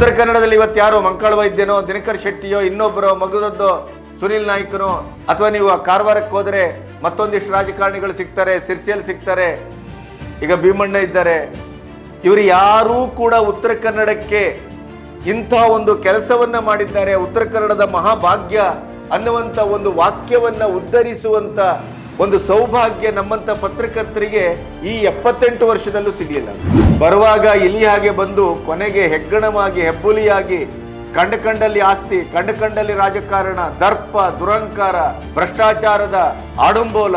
ಉತ್ತರ ಕನ್ನಡದಲ್ಲಿ ಇವತ್ತು ಯಾರು ಮಂಕಾಳ ವೈದ್ಯನೋ, ದಿನಕರ್ ಶೆಟ್ಟಿಯೋ ಇನ್ನೊಬ್ಬರೋ ಮಗುದದ್ದೋ ಸುನಿಲ್ ನಾಯ್ಕನೋ, ಅಥವಾ ನೀವು ಆ ಕಾರವಾರಕ್ಕೆ ಹೋದರೆ ಮತ್ತೊಂದಿಷ್ಟು ರಾಜಕಾರಣಿಗಳು ಸಿಗ್ತಾರೆ, ಸಿರ್ಸಿಯಲ್ಲಿ ಸಿಗ್ತಾರೆ, ಈಗ ಭೀಮಣ್ಣ ಇದ್ದಾರೆ. ಇವರು ಯಾರೂ ಕೂಡ ಉತ್ತರ ಕನ್ನಡಕ್ಕೆ ಇಂಥ ಒಂದು ಕೆಲಸವನ್ನ ಮಾಡಿದ್ದಾರೆ. ಉತ್ತರ ಕನ್ನಡದ ಮಹಾಭಾಗ್ಯ ಅನ್ನುವಂಥ ಒಂದು ವಾಕ್ಯವನ್ನ ಉದ್ಧರಿಸುವಂತ ಒಂದು ಸೌಭಾಗ್ಯ ನಮ್ಮಂತ ಪತ್ರಕರ್ತರಿಗೆ ಈ ಎಪ್ಪತ್ತೆಂಟು ವರ್ಷದಲ್ಲೂ ಸಿಗಲಿಲ್ಲ. ಬರುವಾಗ ಇಲಿ ಹಾಗೆ ಬಂದು ಕೊನೆಗೆ ಹೆಗ್ಗಣವಾಗಿ, ಹೆಬ್ಬುಲಿಯಾಗಿ, ಕಂಡ ಕಂಡಲ್ಲಿ ಆಸ್ತಿ, ಕಂಡ ಕಂಡಲ್ಲಿ ರಾಜಕಾರಣ, ದರ್ಪ, ದುರಂಕಾರ, ಭ್ರಷ್ಟಾಚಾರದ ಆಡಂಬೋಲ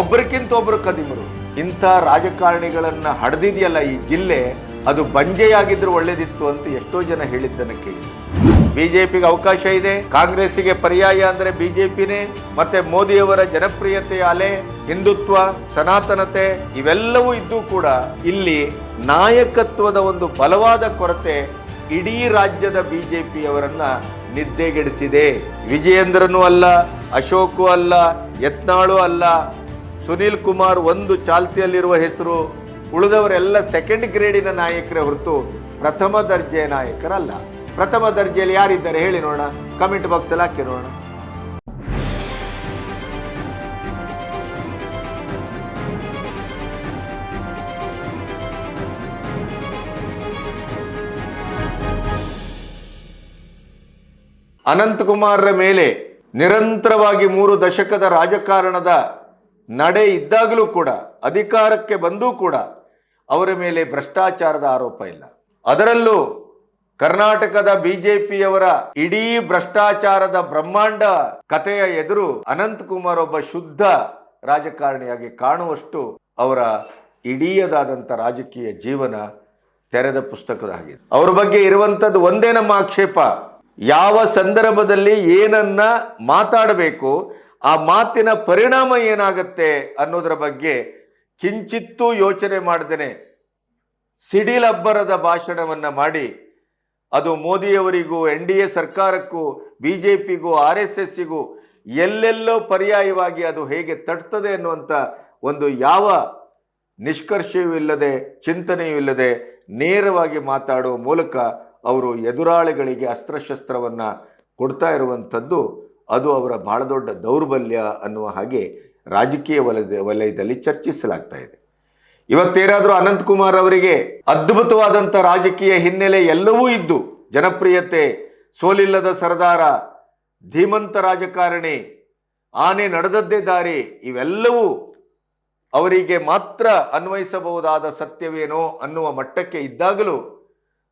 ಒಬ್ಬರಿಗಿಂತ ಒಬ್ರು ಕದಿಮರು. ಇಂಥ ರಾಜಕಾರಣಿಗಳನ್ನ ಹಡ್ದಿದೆಯಲ್ಲ ಈ ಜಿಲ್ಲೆ, ಅದು ಬಂಜೆಯಾಗಿದ್ರೂ ಒಳ್ಳೇದಿತ್ತು ಅಂತ ಎಷ್ಟೋ ಜನ ಹೇಳಿದ್ದನ್ನು ಕೇಳಿ. ಬಿಜೆಪಿಗೆ ಅವಕಾಶ ಇದೆ, ಕಾಂಗ್ರೆಸ್ಸಿಗೆ ಪರ್ಯಾಯ ಅಂದ್ರೆ ಬಿಜೆಪಿನೇ, ಮತ್ತೆ ಮೋದಿಯವರ ಜನಪ್ರಿಯತೆಯ ಅಲೆ, ಹಿಂದುತ್ವ, ಸನಾತನತೆ, ಇವೆಲ್ಲವೂ ಇದ್ದು ಕೂಡ ಇಲ್ಲಿ ನಾಯಕತ್ವದ ಒಂದು ಬಲವಾದ ಕೊರತೆ ಇಡೀ ರಾಜ್ಯದ ಬಿಜೆಪಿಯವರನ್ನ ನಿದ್ದೆಗೆಡಿಸಿದೆ. ವಿಜಯೇಂದ್ರನೂ ಅಲ್ಲ, ಅಶೋಕು ಅಲ್ಲ, ಯತ್ನಾಳು ಅಲ್ಲ, ಸುನೀಲ್ ಕುಮಾರ್ ಒಂದು ಚಾಲ್ತಿಯಲ್ಲಿರುವ ಹೆಸರು, ಉಳಿದವರೆಲ್ಲ ಸೆಕೆಂಡ್ ಗ್ರೇಡಿನ ನಾಯಕರೇ ಹೊರತು ಪ್ರಥಮ ದರ್ಜೆಯ ನಾಯಕರಲ್ಲ. ಪ್ರಥಮ ದರ್ಜೆಯಲ್ಲಿ ಯಾರಿದ್ದಾರೆ ಹೇಳಿ ನೋಡೋಣ. ಕಮೆಂಟ್ ಬಾಕ್ಸ್ ಅಲ್ಲಿ ಹಾಕಿ ನೋಡೋಣ. ಅನಂತಕುಮಾರರ ಮೇಲೆ ನಿರಂತರವಾಗಿ ಮೂರು ದಶಕದ ರಾಜಕಾರಣದ ನಡೆ ಇದ್ದಾಗಲೂ ಕೂಡ, ಅಧಿಕಾರಕ್ಕೆ ಬಂದೂ ಕೂಡ ಅವರ ಮೇಲೆ ಭ್ರಷ್ಟಾಚಾರದ ಆರೋಪ ಇಲ್ಲ. ಅದರಲ್ಲೂ ಕರ್ನಾಟಕದ ಬಿಜೆಪಿಯವರ ಇಡೀ ಭ್ರಷ್ಟಾಚಾರದ ಬ್ರಹ್ಮಾಂಡ ಕಥೆಯ ಎದುರು ಅನಂತಕುಮಾರ್ ಒಬ್ಬ ಶುದ್ಧ ರಾಜಕಾರಣಿಯಾಗಿ ಕಾಣುವಷ್ಟು ಅವರ ಇಡೀಯದಾದಂಥ ರಾಜಕೀಯ ಜೀವನ ತೆರೆದ ಪುಸ್ತಕದಾಗಿದೆ. ಅವರ ಬಗ್ಗೆ ಇರುವಂಥದ್ದು ಒಂದೇ ನಮ್ಮ ಆಕ್ಷೇಪ. ಯಾವ ಸಂದರ್ಭದಲ್ಲಿ ಏನನ್ನ ಮಾತಾಡಬೇಕು, ಆ ಮಾತಿನ ಪರಿಣಾಮ ಏನಾಗುತ್ತೆ ಅನ್ನೋದರ ಬಗ್ಗೆ ಕಿಂಚಿತ್ತೂ ಯೋಚನೆ ಮಾಡ್ದೇನೆ. ಸಿಡಿಲಬ್ಬರದ ಭಾಷಣವನ್ನು ಮಾಡಿ ಅದು ಮೋದಿಯವರಿಗೂ, ಎನ್ ಡಿ ಎ ಸರ್ಕಾರಕ್ಕೂ, ಬಿ ಜೆ ಪಿಗೂ, ಆರ್ ಎಸ್ ಎಸ್ಸಿಗೂ ಎಲ್ಲೆಲ್ಲೋ ಪರ್ಯಾಯವಾಗಿ ಅದು ಹೇಗೆ ತಟ್ತದೆ ಅನ್ನುವಂಥ ಒಂದು ಯಾವ ನಿಷ್ಕರ್ಷೆಯೂ ಇಲ್ಲದೆ, ಚಿಂತನೆಯೂ ಇಲ್ಲದೆ ನೇರವಾಗಿ ಮಾತಾಡುವ ಮೂಲಕ ಅವರು ಎದುರಾಳಿಗಳಿಗೆ ಅಸ್ತ್ರಶಸ್ತ್ರವನ್ನು ಕೊಡ್ತಾ ಇರುವಂಥದ್ದು ಅದು ಅವರ ಬಹಳ ದೊಡ್ಡ ದೌರ್ಬಲ್ಯ ಅನ್ನುವ ಹಾಗೆ ರಾಜಕೀಯ ವಲಯದ, ವಲಯದಲ್ಲಿ ಚರ್ಚಿಸಲಾಗ್ತಾ ಇದೆ. ಇವತ್ತೇನಾದರೂ ಅನಂತಕುಮಾರ್ ಅವರಿಗೆ ಅದ್ಭುತವಾದಂಥ ರಾಜಕೀಯ ಹಿನ್ನೆಲೆ ಎಲ್ಲವೂ ಇದ್ದು, ಜನಪ್ರಿಯತೆ, ಸೋಲಿಲ್ಲದ ಸರದಾರ, ಧೀಮಂತ ರಾಜಕಾರಣಿ, ಆನೆ ನಡೆದದ್ದೇ ದಾರಿ, ಇವೆಲ್ಲವೂ ಅವರಿಗೆ ಮಾತ್ರ ಅನ್ವಯಿಸಬಹುದಾದ ಸತ್ಯವೇನೋ ಅನ್ನುವ ಮಟ್ಟಕ್ಕೆ ಇದ್ದಾಗಲೂ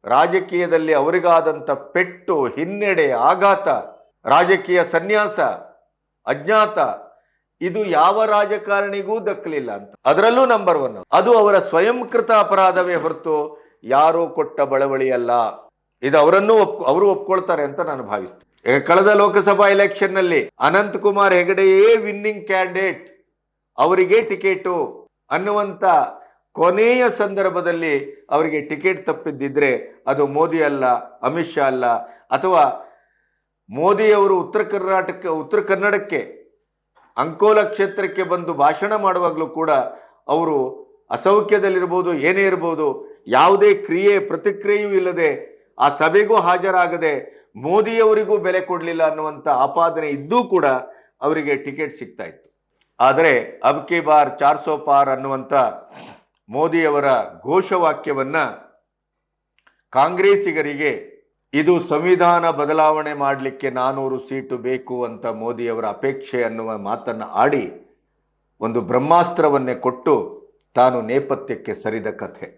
ರಾಜಕೀಯದಲ್ಲಿ ಅವರಿಗಾದಂಥ ಪೆಟ್ಟು, ಹಿನ್ನಡೆ, ಆಘಾತ, ರಾಜಕೀಯ ಸನ್ಯಾಸ, ಅಜ್ಞಾತ ಇದು ಯಾವ ರಾಜಕಾರಣಿಗೂ ದಕ್ಕಲಿಲ್ಲ ಅಂತ. ಅದರಲ್ಲೂ ನಂಬರ್ ಒನ್ ಅದು ಅವರ ಸ್ವಯಂಕೃತ ಅಪರಾಧವೇ ಹೊರತು ಯಾರೋ ಕೊಟ್ಟ ಬಳವಳಿ ಅಲ್ಲ. ಇದು ಅವರನ್ನು ಅವರು ಒಪ್ಕೊಳ್ತಾರೆ ಅಂತ ನಾನು ಭಾವಿಸ್ತೇನೆ. ಕಳೆದ ಲೋಕಸಭಾ ಎಲೆಕ್ಷನ್ನಲ್ಲಿ ಅನಂತ್ ಕುಮಾರ್ ಹೆಗಡೆಯೇ ವಿನ್ನಿಂಗ್ ಕ್ಯಾಂಡಿಡೇಟ್ ಅವರಿಗೆ ಟಿಕೆಟು. ಅನ್ನುವಂಥ ಕೊನೆಯ ಸಂದರ್ಭದಲ್ಲಿ ಅವರಿಗೆ ಟಿಕೆಟ್ ತಪ್ಪಿದ್ದಿದ್ರೆ ಅದು ಮೋದಿ ಅಲ್ಲ, ಅಮಿತ್ ಶಾ ಅಲ್ಲ, ಅಥವಾ ಮೋದಿಯವರು ಉತ್ತರ ಕರ್ನಾಟಕ, ಉತ್ತರ ಕನ್ನಡಕ್ಕೆ ಅಂಕೋಲ ಕ್ಷೇತ್ರಕ್ಕೆ ಬಂದು ಭಾಷಣ ಮಾಡುವಾಗಲೂ ಕೂಡ ಅವರು ಅಸೌಖ್ಯದಲ್ಲಿರ್ಬೋದು, ಏನೇ ಇರ್ಬೋದು, ಯಾವುದೇ ಕ್ರಿಯೆ, ಪ್ರತಿಕ್ರಿಯೆಯೂ ಇಲ್ಲದೆ ಆ ಸಭೆಗೂ ಹಾಜರಾಗದೆ ಮೋದಿಯವರಿಗೂ ಬೆಲೆ ಕೊಡಲಿಲ್ಲ ಅನ್ನುವಂಥ ಆಪಾದನೆ ಇದ್ದೂ ಕೂಡ ಅವರಿಗೆ ಟಿಕೆಟ್ ಸಿಗ್ತಾ ಇತ್ತು. ಆದರೆ ಅಬ್ ಕಿ ಬಾರ್ ಚಾರ್ ಸೋ ಪಾರ್ ಅನ್ನುವಂಥ ಮೋದಿಯವರ ಘೋಷವಾಕ್ಯವನ್ನು ಕಾಂಗ್ರೆಸ್ಸಿಗರಿಗೆ ಇದು ಸಂವಿಧಾನ ಬದಲಾವಣೆ ಮಾಡಲಿಕ್ಕೆ ನಾನೂರು ಸೀಟು ಬೇಕು ಅಂತ ಮೋದಿಯವರ ಅಪೇಕ್ಷೆ ಅನ್ನುವ ಮಾತನ್ನು ಆಡಿ ಒಂದು ಬ್ರಹ್ಮಾಸ್ತ್ರವನ್ನೇ ಕೊಟ್ಟು ತಾನು ನೇಪಥ್ಯಕ್ಕೆ ಸರಿದ ಕಥೆ.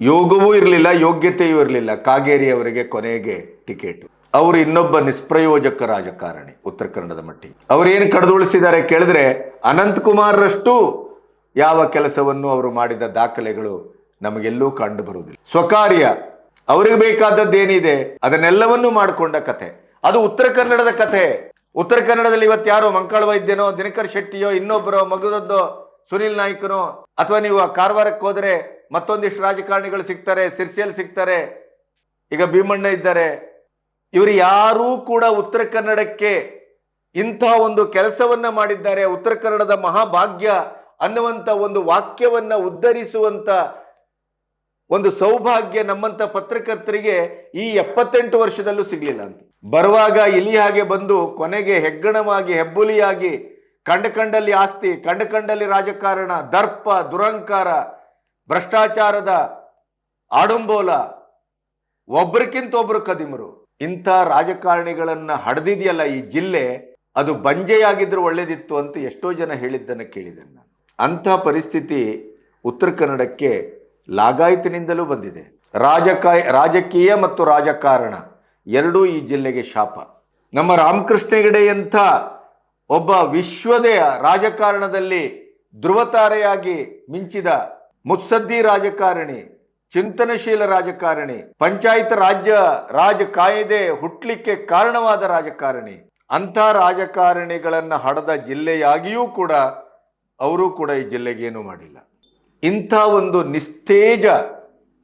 ಯೋಗವೂ ಇರಲಿಲ್ಲ, ಯೋಗ್ಯತೆಯೂ ಇರಲಿಲ್ಲ. ಕಾಗೇರಿ ಅವರಿಗೆ ಕೊನೆಗೆ ಟಿಕೆಟ್. ಅವರು ಇನ್ನೊಬ್ಬ ನಿಷ್ಪ್ರಯೋಜಕ ರಾಜಕಾರಣಿ, ಉತ್ತರ ಕನ್ನಡದ ಮಟ್ಟಿಗೆ ಅವರೇನು ಕಡ್ದುಳಿಸಿದ್ದಾರೆ ಕೇಳಿದ್ರೆ ಅನಂತಕುಮಾರ್ರಷ್ಟು ಯಾವ ಕೆಲಸವನ್ನು ಅವರು ಮಾಡಿದ ದಾಖಲೆಗಳು ನಮಗೆಲ್ಲೂ ಕಂಡು ಬರುವುದಿಲ್ಲ. ಸ್ವಕಾರ್ಯ ಅವರಿಗೆ ಬೇಕಾದದ್ದೇನಿದೆ ಅದನ್ನೆಲ್ಲವನ್ನೂ ಮಾಡಿಕೊಂಡ ಕಥೆ ಅದು ಉತ್ತರ ಕನ್ನಡದ ಕಥೆ ಉತ್ತರ ಕನ್ನಡದಲ್ಲಿ ಇವತ್ತು ಯಾರೋ ಮಂಕಾಳ ವೈದ್ಯನೋ, ದಿನಕರ್ ಶೆಟ್ಟಿಯೋ ಇನ್ನೊಬ್ಬರೋ ಮಗುದೊಂದೋ ಸುನಿಲ್ ನಾಯ್ಕನೋ, ಅಥವಾ ನೀವು ಆ ಕಾರವಾರಕ್ಕೆ ಹೋದರೆ ಮತ್ತೊಂದಿಷ್ಟು ರಾಜಕಾರಣಿಗಳು ಸಿಗ್ತಾರೆ, ಸಿರ್ಸಿಯಲ್ಲಿ ಸಿಗ್ತಾರೆ, ಈಗ ಭೀಮಣ್ಣ ಇದ್ದಾರೆ. ಇವರು ಯಾರೂ ಕೂಡ ಉತ್ತರ ಕನ್ನಡಕ್ಕೆ ಇಂಥ ಒಂದು ಕೆಲಸವನ್ನ ಮಾಡಿದ್ದಾರೆ. ಉತ್ತರ ಕನ್ನಡದ ಮಹಾಭಾಗ್ಯ ಅನ್ನುವಂಥ ಒಂದು ವಾಕ್ಯವನ್ನ ಉದ್ಧರಿಸುವಂತ ಒಂದು ಸೌಭಾಗ್ಯ ನಮ್ಮಂತ ಪತ್ರಕರ್ತರಿಗೆ ಈ ಎಪ್ಪತ್ತೆಂಟು ವರ್ಷದಲ್ಲೂ ಸಿಗಲಿಲ್ಲ ಅಂತ. ಬರುವಾಗ ಇಲಿ ಹಾಗೆ ಬಂದು ಕೊನೆಗೆ ಹೆಗ್ಗಣವಾಗಿ, ಹೆಬ್ಬುಲಿಯಾಗಿ, ಕಂಡ ಕಂಡಲ್ಲಿ ಆಸ್ತಿ, ಕಂಡ ಕಂಡಲ್ಲಿ ರಾಜಕಾರಣ, ದರ್ಪ ದುರಂಕಾರ ಭ್ರಷ್ಟಾಚಾರದ ಆಡಂಬೋಲ ಒಬ್ರಕ್ಕಿಂತ ಒಬ್ರು ಕದಿಮರು. ಇಂಥ ರಾಜಕಾರಣಿಗಳನ್ನ ಹಡ್ದಿದೆಯಲ್ಲ ಈ ಜಿಲ್ಲೆ, ಅದು ಬಂಜೆಯಾಗಿದ್ರೂ ಒಳ್ಳೇದಿತ್ತು ಅಂತ ಎಷ್ಟೋ ಜನ ಹೇಳಿದ್ದನ್ನು ಕೇಳಿದೆ ನಾನು. ಅಂಥ ಪರಿಸ್ಥಿತಿ ಉತ್ತರ ಕನ್ನಡಕ್ಕೆ ಲಾಗಾಯತಿನಿಂದಲೂ ಬಂದಿದೆ. ರಾಜಕಾಯ, ರಾಜಕೀಯ ಮತ್ತು ರಾಜಕಾರಣ ಎರಡೂ ಈ ಜಿಲ್ಲೆಗೆ ಶಾಪ. ನಮ್ಮ ರಾಮಕೃಷ್ಣ ಹೆಗಡೆಯಂಥ ಒಬ್ಬ ವಿಶ್ವದ ರಾಜಕಾರಣದಲ್ಲಿ ಧ್ರುವತಾರೆಯಾಗಿ ಮಿಂಚಿದ ಮುತ್ಸದ್ದಿ ರಾಜಕಾರಣಿ, ಚಿಂತನಶೀಲ ರಾಜಕಾರಣಿ, ಪಂಚಾಯತ್ ರಾಜ್ಯ ರಾಜ ಕಾಯ್ದೆ ಹುಟ್ಲಿಕ್ಕೆ ಕಾರಣವಾದ ರಾಜಕಾರಣಿ, ಅಂಥ ರಾಜಕಾರಣಿಗಳನ್ನು ಹಡದ ಜಿಲ್ಲೆಯಾಗಿಯೂ ಕೂಡ ಅವರು ಕೂಡ ಈ ಜಿಲ್ಲೆಗೇನು ಮಾಡಿಲ್ಲ. ಇಂಥ ಒಂದು ನಿಸ್ತೇಜ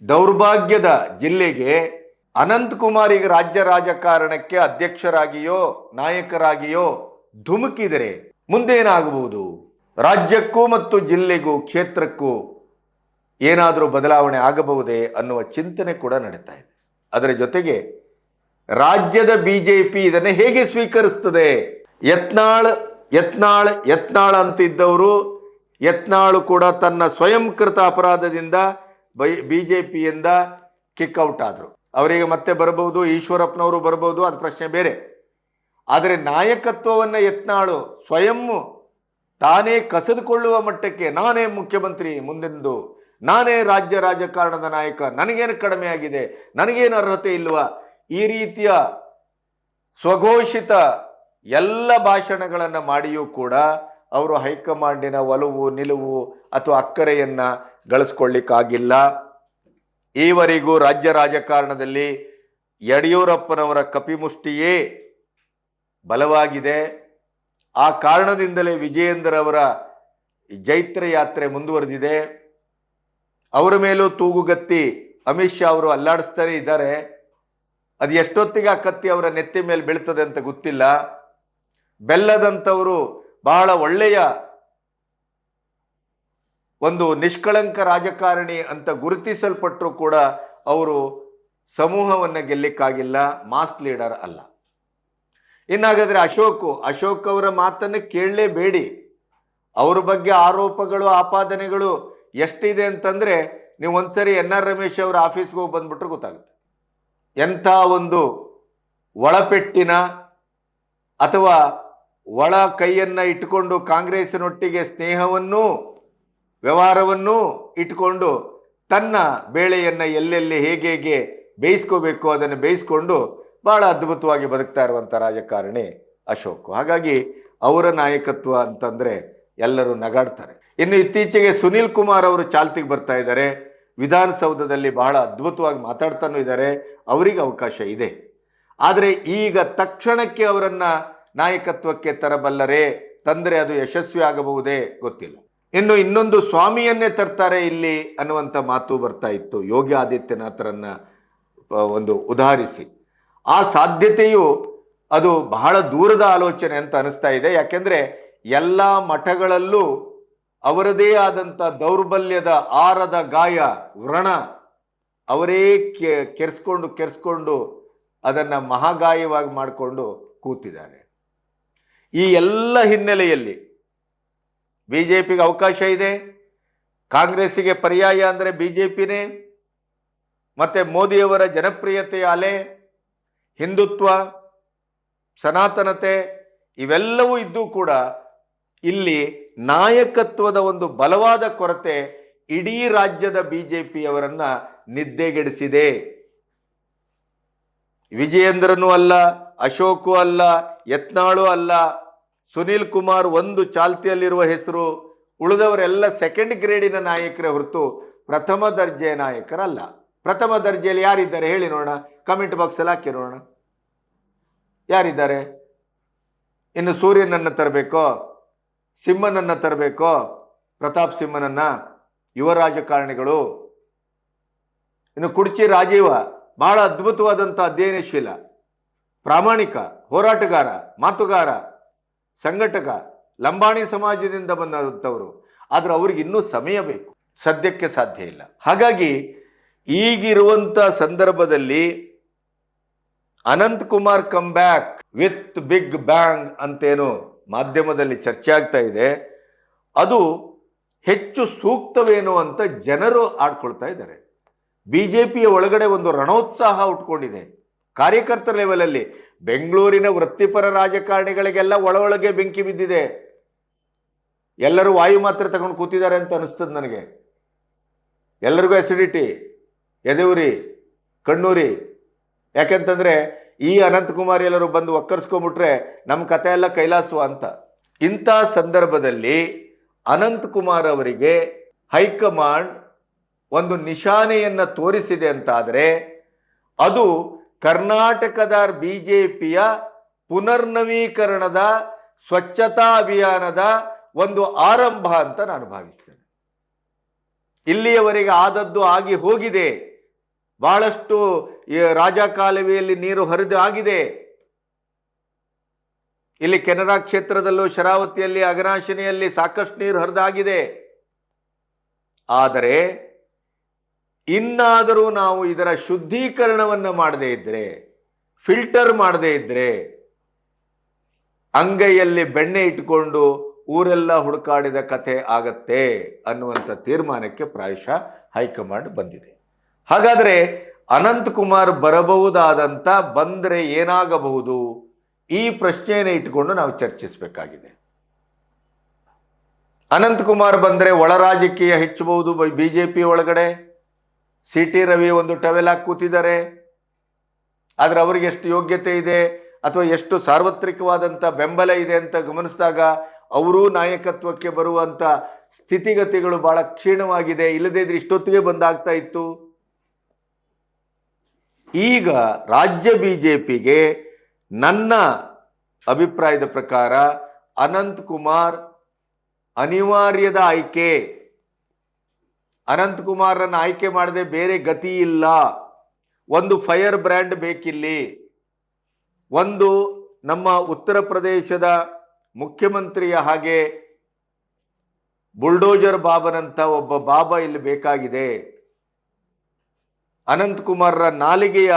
ದೌರ್ಭಾಗ್ಯದ ಜಿಲ್ಲೆಗೆ ಅನಂತ್ ಕುಮಾರ್ ಈಗ ರಾಜ್ಯ ರಾಜಕಾರಣಕ್ಕೆ ಅಧ್ಯಕ್ಷರಾಗಿಯೋ, ನಾಯಕರಾಗಿಯೋ ಧುಮುಕಿದರೆ ಮುಂದೇನಾಗಬಹುದು? ರಾಜ್ಯಕ್ಕೂ ಮತ್ತು ಜಿಲ್ಲೆಗೂ, ಕ್ಷೇತ್ರಕ್ಕೂ ಏನಾದರೂ ಬದಲಾವಣೆ ಆಗಬಹುದೇ ಅನ್ನುವ ಚಿಂತನೆ ಕೂಡ ನಡೀತಾ ಇದೆ. ಅದರ ಜೊತೆಗೆ ರಾಜ್ಯದ ಬಿಜೆಪಿ ಇದನ್ನು ಹೇಗೆ ಸ್ವೀಕರಿಸ್ತದೆ? ಯತ್ನಾಳ್ ಯತ್ನಾಳ್ ಯತ್ನಾಳ್ ಅಂತಿದ್ದವರು ಯತ್ನಾಳು ಕೂಡ ತನ್ನ ಸ್ವಯಂಕೃತ ಅಪರಾಧದಿಂದ ಬೈ ಬಿ ಜೆ ಪಿಯಿಂದ ಕಿಕ್ಔಟ್ ಆದರು. ಅವರಿಗೆ ಮತ್ತೆ ಬರಬಹುದು, ಈಶ್ವರಪ್ಪನವರು ಬರಬಹುದು, ಅದು ಪ್ರಶ್ನೆ ಬೇರೆ. ಆದರೆ ನಾಯಕತ್ವವನ್ನು ಯತ್ನಾಳು ಸ್ವಯಂ ತಾನೇ ಕಸಿದುಕೊಳ್ಳುವ ಮಟ್ಟಕ್ಕೆ ನಾನೇ ಮುಖ್ಯಮಂತ್ರಿ, ಮುಂದೆಂದು ನಾನೇ ರಾಜ್ಯ ರಾಜಕಾರಣದ ನಾಯಕ, ನನಗೇನು ಕಡಿಮೆ ಆಗಿದೆ, ನನಗೇನು ಅರ್ಹತೆ ಇಲ್ವ? ಈ ರೀತಿಯ ಸ್ವಘೋಷಿತ ಎಲ್ಲ ಭಾಷಣಗಳನ್ನು ಮಾಡಿಯೂ ಕೂಡ ಅವರು ಹೈಕಮಾಂಡಿನ ಒಲವು, ನಿಲುವು ಅಥವಾ ಅಕ್ಕರೆಯನ್ನು ಗಳಿಸ್ಕೊಳ್ಳಿಕ್ಕಾಗಿಲ್ಲ. ಈವರೆಗೂ ರಾಜ್ಯ ರಾಜಕಾರಣದಲ್ಲಿ ಯಡಿಯೂರಪ್ಪನವರ ಕಪಿಮುಷ್ಟಿಯೇ ಬಲವಾಗಿದೆ. ಆ ಕಾರಣದಿಂದಲೇ ವಿಜಯೇಂದ್ರವರ ಜೈತ್ರ ಯಾತ್ರೆ ಮುಂದುವರೆದಿದೆ. ಅವರ ಮೇಲೂ ತೂಗುಗತ್ತಿ ಅಮಿತ್ ಶಾ ಅವರು ಅಲ್ಲಾಡಿಸ್ತಾನೆ ಇದ್ದಾರೆ. ಅದು ಎಷ್ಟೊತ್ತಿಗೆ ಆ ಕತ್ತಿ ಅವರ ನೆತ್ತಿ ಮೇಲೆ ಬೀಳ್ತದೆ ಅಂತ ಗೊತ್ತಿಲ್ಲ. ಬೆಲ್ಲದಂಥವರು ಬಹಳ ಒಳ್ಳೆಯ ಒಂದು ನಿಷ್ಕಳಂಕ ರಾಜಕಾರಣಿ ಅಂತ ಗುರುತಿಸಲ್ಪಟ್ಟರೂ ಕೂಡ ಅವರು ಸಮೂಹವನ್ನು ಗೆಲ್ಲಿಕ್ಕಾಗಿಲ್ಲ, ಮಾಸ್ ಲೀಡರ್ ಅಲ್ಲ. ಇನ್ನಾಗಾದ್ರೆ ಅಶೋಕ್ ಅಶೋಕ್ ಅವರ ಮಾತನ್ನು ಕೇಳಲೇಬೇಡಿ. ಅವ್ರ ಬಗ್ಗೆ ಆರೋಪಗಳು, ಆಪಾದನೆಗಳು ಎಷ್ಟಿದೆ ಅಂತಂದ್ರೆ ನೀವು ಒಂದ್ಸರಿ ಎನ್ ಆರ್ ರಮೇಶ್ ಅವರ ಆಫೀಸ್ಗೆ ಹೋಗಿ ಬಂದ್ಬಿಟ್ರೆ ಗೊತ್ತಾಗುತ್ತೆ. ಎಂಥ ಒಂದು ಒಳಪೆಟ್ಟಿನ ಅಥವಾ ಒಳ ಕೈಯನ್ನು ಇಟ್ಟುಕೊಂಡು ಕಾಂಗ್ರೆಸ್ನೊಟ್ಟಿಗೆ ಸ್ನೇಹವನ್ನು, ವ್ಯವಹಾರವನ್ನು ಇಟ್ಕೊಂಡು ತನ್ನ ಬೇಳೆಯನ್ನು ಎಲ್ಲೆಲ್ಲಿ ಹೇಗೆ ಹೇಗೆ ಬೇಯಿಸ್ಕೋಬೇಕು ಅದನ್ನು ಬೇಯಿಸ್ಕೊಂಡು ಬಹಳ ಅದ್ಭುತವಾಗಿ ಬದುಕ್ತಾ ಇರುವಂಥ ರಾಜಕಾರಣಿ ಅಶೋಕ್. ಹಾಗಾಗಿ ಅವರ ನಾಯಕತ್ವ ಅಂತಂದರೆ ಎಲ್ಲರೂ ನಗಾಡ್ತಾರೆ. ಇನ್ನು ಇತ್ತೀಚೆಗೆ ಸುನೀಲ್ ಕುಮಾರ್ ಅವರು ಚಾಲ್ತಿಗೆ ಬರ್ತಾ ಇದ್ದಾರೆ. ವಿಧಾನಸೌಧದಲ್ಲಿ ಬಹಳ ಅದ್ಭುತವಾಗಿ ಮಾತಾಡ್ತಾನೂ ಇದ್ದಾರೆ. ಅವರಿಗೆ ಅವಕಾಶ ಇದೆ. ಆದರೆ ಈಗ ತಕ್ಷಣಕ್ಕೆ ಅವರನ್ನ ನಾಯಕತ್ವಕ್ಕೆ ತರಬಲ್ಲರೆ ತಂದರೆ ಅದು ಯಶಸ್ವಿ ಆಗಬಹುದೇ ಗೊತ್ತಿಲ್ಲ. ಇನ್ನು ಇನ್ನೊಂದು ಸ್ವಾಮಿಯನ್ನೇ ತರ್ತಾರೆ ಇಲ್ಲಿ ಅನ್ನುವಂಥ ಮಾತು ಬರ್ತಾ ಇತ್ತು. ಯೋಗಿ ಆದಿತ್ಯನಾಥರನ್ನು ಒಂದು ಉದಾಹರಿಸಿ. ಆ ಸಾಧ್ಯತೆಯು ಅದು ಬಹಳ ದೂರದ ಆಲೋಚನೆ ಅಂತ ಅನಿಸ್ತಾ ಇದೆ. ಯಾಕೆಂದರೆ ಎಲ್ಲ ಮಠಗಳಲ್ಲೂ ಅವರದೇ ಆದಂಥ ದೌರ್ಬಲ್ಯದ ಆರದ ಗಾಯ, ವ್ರಣ ಅವರೇ ಕೆ, ಕೆರೆಸ್ಕೊಂಡು ಕೆರೆಸ್ಕೊಂಡು ಅದನ್ನು ಮಹಾಗಾಯವಾಗಿ ಮಾಡಿಕೊಂಡು ಕೂತಿದ್ದಾರೆ. ಈ ಎಲ್ಲ ಹಿನ್ನೆಲೆಯಲ್ಲಿ ಬಿ ಜೆ ಪಿಗೆ ಅವಕಾಶ ಇದೆ, ಕಾಂಗ್ರೆಸ್ಸಿಗೆ ಪರ್ಯಾಯ ಅಂದರೆ ಬಿ ಜೆ ಪಿನೇ ಮತ್ತು ಮೋದಿಯವರ ಜನಪ್ರಿಯತೆಯ ಅಲೆ, ಹಿಂದುತ್ವ, ಸನಾತನತೆ ಇವೆಲ್ಲವೂ ಇದ್ದೂ ಕೂಡ ಇಲ್ಲಿ ನಾಯಕತ್ವದ ಒಂದು ಬಲವಾದ ಕೊರತೆ ಇಡೀ ರಾಜ್ಯದ ಬಿ ಜೆ ಪಿಯವರನ್ನು ನಿದ್ದೆಗೆಡಿಸಿದೆ. ವಿಜಯೇಂದ್ರನೂ ಅಲ್ಲ, ಅಶೋಕು ಅಲ್ಲ, ಯತ್ನಾಳು ಅಲ್ಲ ಸುನೀಲ್ ಕುಮಾರ್ ಒಂದು ಚಾಲ್ತಿಯಲ್ಲಿರುವ ಹೆಸರು, ಉಳಿದವರೆಲ್ಲ ಸೆಕೆಂಡ್ ಗ್ರೇಡಿನ ನಾಯಕರೇ ಹೊರತು ಪ್ರಥಮ ದರ್ಜೆಯ ನಾಯಕರಲ್ಲ. ಪ್ರಥಮ ದರ್ಜೆಯಲ್ಲಿ ಯಾರಿದ್ದಾರೆ ಹೇಳಿ ನೋಡೋಣ. ಕಮೆಂಟ್ ಬಾಕ್ಸಲ್ಲಿ ಹಾಕಿ ನೋಡೋಣ. ಯಾರಿದ್ದಾರೆ? ಇನ್ನು ಸೂರ್ಯನನ್ನು ತರಬೇಕೋ? ಸಿಂಹನನ್ನು ತರಬೇಕೋ? ಪ್ರತಾಪ್ ಸಿಂಹನನ್ನ? ಯುವ ರಾಜಕಾರಣಿಗಳು? ಇನ್ನು ಕುಡ್ಚಿ ರಾಜೀವ, ಬಹಳ ಅದ್ಭುತವಾದಂಥ ಅಧ್ಯಯನಶೀಲ, ಪ್ರಾಮಾಣಿಕ, ಹೋರಾಟಗಾರ, ಮಾತುಗಾರ ಸಂಘಟಕ, ಲಂಬಾಣಿ ಸಮಾಜದಿಂದ ಬಂದಂಥವರು. ಆದರೆ ಅವ್ರಿಗೆ ಇನ್ನೂ ಸಮಯ ಬೇಕು. ಸದ್ಯಕ್ಕೆ ಸಾಧ್ಯ ಇಲ್ಲ. ಹಾಗಾಗಿ ಈಗಿರುವಂಥ ಸಂದರ್ಭದಲ್ಲಿ Anant Kumar come back with big bang ಅಂತೇನು ಮಾಧ್ಯಮದಲ್ಲಿ ಚರ್ಚೆ ಆಗ್ತಾ ಇದೆ. ಅದು ಹೆಚ್ಚು ಸೂಕ್ತವೇನು ಅಂತ ಜನರು ಆಡ್ಕೊಳ್ತಾ ಇದ್ದಾರೆ. ಬಿಜೆಪಿಯ ಒಳಗಡೆ ಒಂದು ರಣೋತ್ಸಾಹ ಉಟ್ಕೊಂಡಿದೆ. ಕಾರ್ಯಕರ್ತರ ಲೆವೆಲಲ್ಲಿ ಬೆಂಗಳೂರಿನ ವೃತ್ತಿಪರ ರಾಜಕಾರಣಿಗಳಿಗೆಲ್ಲ ಒಳ ಒಳಗೆ ಬೆಂಕಿ ಬಿದ್ದಿದೆ. ಎಲ್ಲರೂ ವಾಯು ಮಾತ್ರ ತಗೊಂಡು ಕೂತಿದ್ದಾರೆ ಅಂತ ಅನಿಸ್ತದೆ ನನಗೆ. ಎಲ್ಲರಿಗೂ ಅಸಿಡಿಟಿ ಎದೆವುರಿ ಕಣ್ಣೂರಿ. ಯಾಕೆಂತಂದರೆ ಈ ಅನಂತಕುಮಾರ್ ಎಲ್ಲರೂ ಬಂದು ಒಕ್ಕರ್ಸ್ಕೊಂಬಿಟ್ರೆ ನಮ್ಮ ಕತೆ ಎಲ್ಲ ಕೈಲಾಸುವ ಅಂತ. ಇಂಥ ಸಂದರ್ಭದಲ್ಲಿ ಅನಂತಕುಮಾರ್ ಅವರಿಗೆ ಹೈಕಮಾಂಡ್ ಒಂದು ನಿಶಾನೆಯನ್ನು ತೋರಿಸಿದೆ ಅಂತಾದರೆ ಅದು ಕರ್ನಾಟಕದ ಬಿ ಜೆ ಪಿಯ ಪುನರ್ನವೀಕರಣದ ಸ್ವಚ್ಛತಾ ಅಭಿಯಾನದ ಒಂದು ಆರಂಭ ಅಂತ ನಾನು ಭಾವಿಸ್ತೇನೆ. ಇಲ್ಲಿಯವರೆಗೆ ಆದದ್ದು ಆಗಿ ಹೋಗಿದೆ. ಬಹಳಷ್ಟು ರಾಜಕಾಲುವೆಯಲ್ಲಿ ನೀರು ಹರಿದು ಆಗಿದೆ. ಇಲ್ಲಿ ಕೆನರಾ ಕ್ಷೇತ್ರದಲ್ಲೂ ಶರಾವತಿಯಲ್ಲಿ ಅಗನಾಶಿನಿಯಲ್ಲಿ ಸಾಕಷ್ಟು ನೀರು ಹರಿದಾಗಿದೆ ಆದರೆ ಇನ್ನಾದರೂ ನಾವು ಇದರ ಶುದ್ಧೀಕರಣವನ್ನು ಮಾಡದೇ ಇದ್ದರೆ ಫಿಲ್ಟರ್ ಮಾಡದೇ ಇದ್ದರೆ ಅಂಗೈಯಲ್ಲಿ ಬೆಣ್ಣೆ ಇಟ್ಕೊಂಡು ಊರೆಲ್ಲ ಹುಡುಕಾಡಿದ ಕಥೆ ಆಗತ್ತೆ ಅನ್ನುವಂಥ ತೀರ್ಮಾನಕ್ಕೆ ಪ್ರಾಯಶಃ ಹೈಕಮಾಂಡ್ ಬಂದಿದೆ. ಹಾಗಾದರೆ ಅನಂತಕುಮಾರ್ ಬರಬಹುದಾದಂಥ ಬಂದರೆ ಏನಾಗಬಹುದು? ಈ ಪ್ರಶ್ನೆಯನ್ನು ಇಟ್ಟುಕೊಂಡು ನಾವು ಚರ್ಚಿಸಬೇಕಾಗಿದೆ. ಅನಂತಕುಮಾರ್ ಬಂದರೆ ಒಳ ರಾಜಕೀಯ ಹೆಚ್ಚಬಹುದು ಪಿ ಒಳಗಡೆ. ಸಿ ಟಿ ರವಿ ಒಂದು ಟವೆಲ್ ಹಾಕಿ ಕೂತಿದ್ದಾರೆ. ಆದರೆ ಅವರಿಗೆ ಎಷ್ಟು ಯೋಗ್ಯತೆ ಇದೆ ಅಥವಾ ಎಷ್ಟು ಸಾರ್ವತ್ರಿಕವಾದಂಥ ಬೆಂಬಲ ಇದೆ ಅಂತ ಗಮನಿಸಿದಾಗ ಅವರೂ ನಾಯಕತ್ವಕ್ಕೆ ಬರುವಂಥ ಸ್ಥಿತಿಗತಿಗಳು ಬಹಳ ಕ್ಷೀಣವಾಗಿದೆ. ಇಲ್ಲದೇ ಇದ್ರೆ ಇಷ್ಟೊತ್ತಿಗೆ ಬಂದಾಗ್ತಾ ಇತ್ತು. ಈಗ ರಾಜ್ಯ ಬಿ ಜೆ ಪಿಗೆ ನನ್ನ ಅಭಿಪ್ರಾಯದ ಪ್ರಕಾರ ಅನಂತ್ ಕುಮಾರ್ ಅನಿವಾರ್ಯದ ಆಯ್ಕೆ. ಅನಂತ್ ಕುಮಾರನ್ನು ಆಯ್ಕೆ ಮಾಡದೆ ಬೇರೆ ಗತಿ ಇಲ್ಲ. ಒಂದು ಫೈರ್ ಬ್ರ್ಯಾಂಡ್ ಬೇಕಿಲ್ಲಿ. ಒಂದು ನಮ್ಮ ಉತ್ತರ ಪ್ರದೇಶದ ಮುಖ್ಯಮಂತ್ರಿಯ ಹಾಗೆ ಬುಲ್ಡೋಜರ್ ಬಾಬನಂತ ಒಬ್ಬ ಬಾಬಾ ಇಲ್ಲಿ ಬೇಕಾಗಿದೆ. ಅನಂತ್ ಕುಮಾರ್ರ ನಾಲಿಗೆಯ